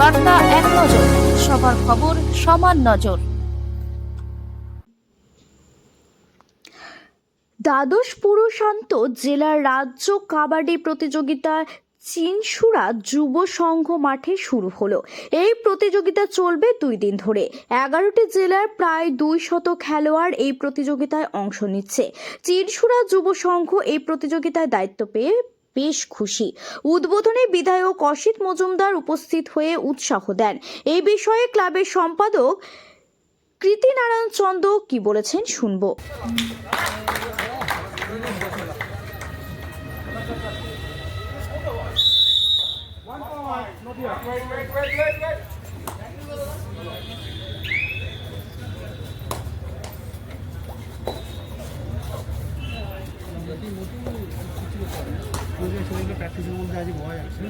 বার্তা এক নজর, সবার খবর সমান নজর। দ্বাদশ পুরুষান্ত জেলার রাজ্য কাবাডি প্রতিযোগিতা চিনসুরা যুব সংঘ মাঠে শুরু হলো। এই প্রতিযোগিতা চলবে দুই দিন ধরে। এগারোটি জেলার প্রায় দুই শত খেলোয়াড় এই প্রতিযোগিতায় অংশ নিচ্ছে। চিনসুরা যুব সংঘ এই প্রতিযোগিতায় দায়িত্ব পেয়ে বেশ খুশি। উদ্বোধনে বিধায়ক অসিত মজুমদার উপস্থিত হয়ে উৎসাহ দেন। এই বিষয়ে ক্লাবের সম্পাদক কৃতিনারায়ণ চন্দ কি বলেছেন শুনব। প্র্যাকটিসের মধ্যে আজ ভয় আছে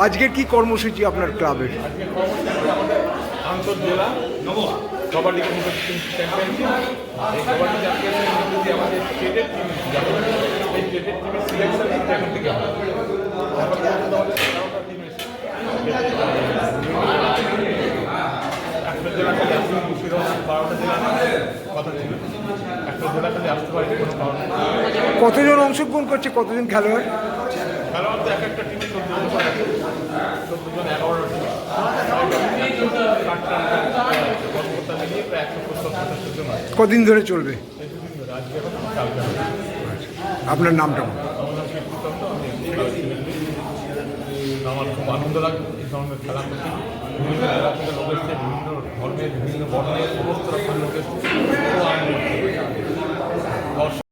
আজকের কি কর্মসূচি আপনার ক্লাবের আন্তর্জেলা কবাডি চ্যাম্পিয়নশিপ এই কবাডি চ্যাম্পিয়নশিপ মধ্যে আমাদের স্টেটের টিম এই স্টেটের টিমের সিলেকশন এখন থেকে হবে এখন পর্যন্ত আমাদের তেরোটা টিম এসেছে একটা জেলা খালি আসতে মুর্শিদাবাদ বারোটা জেলা কথা ছিল। একটা জেলা খালি আসতে পারেনি কোনো কারণে কতজন অংশগ্রহণ করছে? কতজন খেলোয়াড়? তো এক একটা টিমে চোদ্দ জন চোদ্দ জন কদিন ধরে চলবে। আপনার নামটা। আমার খুব আনন্দ লাগে এই ধরনের খেলা করতে বিভিন্ন জেলা থেকে বিভিন্ন ধর্মের বিভিন্ন বর্ণের সমস্ত রকমের লোক